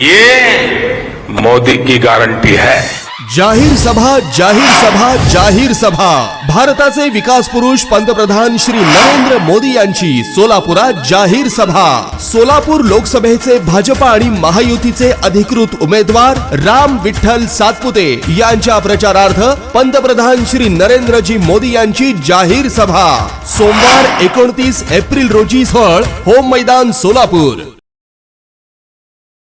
ये मोदी की गारंटी है। जाहीर सभा जाहीर सभा जाहीर सभा। भारताचे विकास पुरुष पंतप्रधान श्री नरेंद्र मोदी यांची सोलापुरात जाहीर सभा। सोलापूर लोकसभेचे भाजपा आणि महायुतीचे अधिकृत उमेदवार राम विठ्ठल सातपुते यांच्या प्रचारार्थ पंतप्रधान श्री नरेंद्रजी मोदी यांची जाहीर सभा। सोमवार एकोणतीस एप्रिल रोजी स्थळ होम मैदान सोलापूर।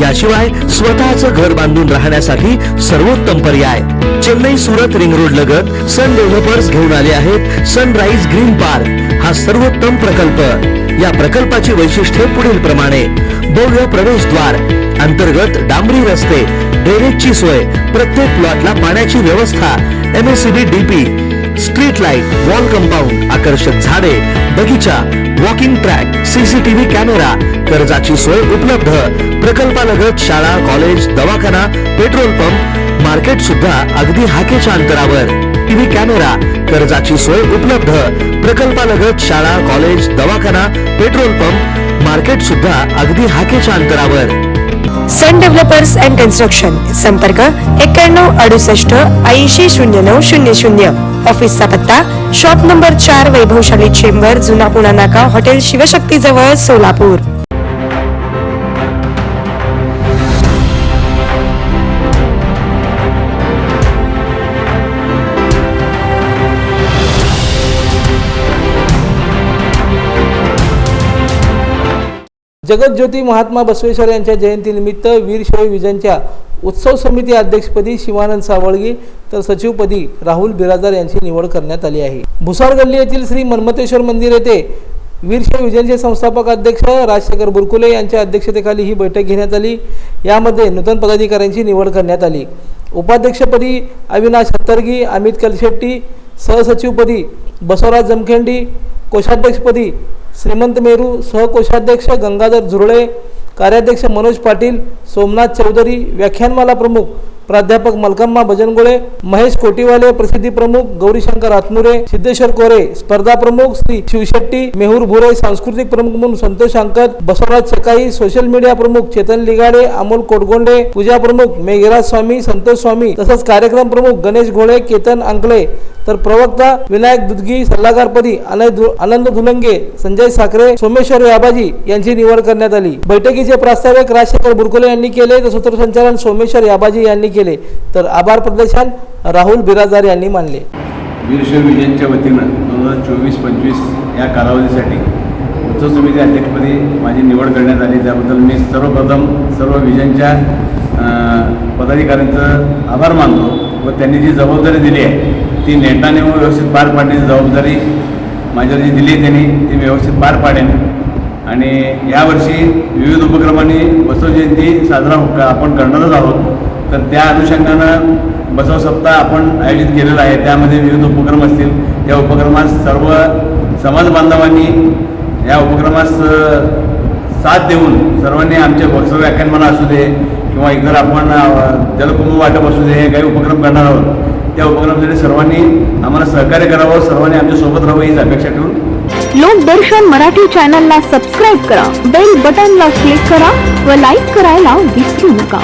याशिवाय स्वतःचं घर बांधून राहण्यासाठी सर्वोत्तम पर्याय. चेन्नई सुरत रिंग रोड लगत सन डेव्हलपर्स घेऊन आले आहेत सनराईज ग्रीन पार्क हा सर्वोत्तम प्रकल्प. या प्रकल्पाची वैशिष्ट्ये पुढील प्रमाणे. भव्य प्रवेशद्वार अंतर्गत डांबरी रस्ते ड्रेनेजची सोय प्रत्येक प्लॉटला पाण्याची व्यवस्था MSCB DP street light wall compound आकर्षक झाडे बगीचा वॉकिंग ट्रॅक सीसीटीव्ही कॅमेरा कर्जाची सोय उपलब्ध. प्रकल्पालगत शाळा कॉलेज दवाखाना पेट्रोल पंप मार्केट सुद्धा अगदी हाकेच्या अंतरावर. टीव्ही कॅमेरा कर्जाची सोय उपलब्ध. प्रकल्पालगत शाळा कॉलेज दवाखाना पेट्रोल पंप मार्केट सुद्धा अगदी हाकेच्या अंतरावर. सन डेव्हलपर्स अँड कन्स्ट्रक्शन संपर्क एक्क्याण्णव अडुसष्ट ऐंशी शून्य नऊ शून्य शून्य. ऑफिसचा पत्ता शॉप नंबर चार वैभवशाली चेंबर जुना पुणा नाका हॉटेल शिवशक्ती जवळ सोलापूर. जगतज्योती महात्मा बसवेश्वर यांच्या जयंतीनिमित्त वीरशैव विजनच्या उत्सव समिती अध्यक्षपदी शिवानंद सावळगी तर सचिवपदी राहुल बिराजदार यांची निवड करण्यात आली आहे. भुसार गल्ली येथील श्री मन्मतेश्वर मंदिर येथे वीरशैव विजनचे संस्थापक अध्यक्ष राजशेखर बुरकुले यांच्या अध्यक्षतेखाली ही बैठक घेण्यात आली. यामध्ये नूतन पदाधिकाऱ्यांची निवड करण्यात आली. उपाध्यक्षपदी अविनाश हत्तरगी अमित कलशेट्टी सहसचिवपदी बसवराज जमखेंडी कोषाध्यक्षपदी श्रीमंत मेरू सहकोषाध्यक्ष गंगाधर झुरळे कार्याध्यक्ष मनोज पाटील सोमनाथ चौधरी व्याख्यानमाला प्रमुख प्राध्यापक मलकम्मा भजनगोळे महेश कोटीवाले प्रसिद्धी प्रमुख गौरीशंकर आत्मुरे सिद्धेश्वर कोरे स्पर्धा प्रमुख श्री शिवशेट्टी मेहूर भुरे सांस्कृतिक प्रमुख म्हणून संतोष अंकत बसवराज सकाई सोशल मीडिया प्रमुख चेतन लिगाडे अमोल कोटगोंडे पूजा प्रमुख मेघराज स्वामी संतोष स्वामी तसंच कार्यक्रम प्रमुख गणेश घोळे केतन अंकले. तर प्रवक्ता विनायक दुधगी सल्लागारपदी आनंद आनंद धुलंगे संजय साखरे सोमेश्वर याबाजी यांची निवड करण्यात आली. बैठकीचे प्रास्ताविक राजशेखर बुरकुले यांनी केले तर सूत्रसंचालन सोमेश्वर याबाजी यांनी केले. तर आभार प्रदर्शन राहुल बिराजार यांनी मानले. वीरशैव विजनच्या वतीनं दोन हजार चोवीस पंचवीस या कालावधीसाठी उत्सव समिती अध्यक्षपदी माझी निवड करण्यात आली. त्याबद्दल मी सर्वप्रथम सर्व विजनच्या पदाधिकाऱ्यांचं आभार मानतो व त्यांनी जी जबाबदारी दिली आहे ती नेटाने व व्यवस्थित पार पाडण्याची जबाबदारी माझ्यावर जी दिली आहे त्यांनी. ती व्यवस्थित पार पाडेन. आणि यावर्षी विविध उपक्रमांनी बसव जयंती साजरा हो-, आपण करणारच आहोत. तर त्या अनुषंगानं बसव सप्ताह आपण आयोजित केलेला आहे. त्यामध्ये विविध उपक्रम असतील. या उपक्रमास सर्व समाज बांधवांनी या उपक्रमास साथ देऊन सर्वांनी आमच्या बसव व्याख्यानमाला असू दे किंवा इतर आपण जलकुंभ वाटप असू दे हे काही उपक्रम करणार आहोत. त्या उपक्रमासाठी सर्वांनी आम्हाला सहकार्य करावं. सर्वांनी आमच्यासोबत राहावं हीच अपेक्षा ठेवून. लोकदर्शन मराठी चॅनलला सबस्क्राईब करा. बेल बटनला क्लिक करा व लाईक करायला विसरू नका.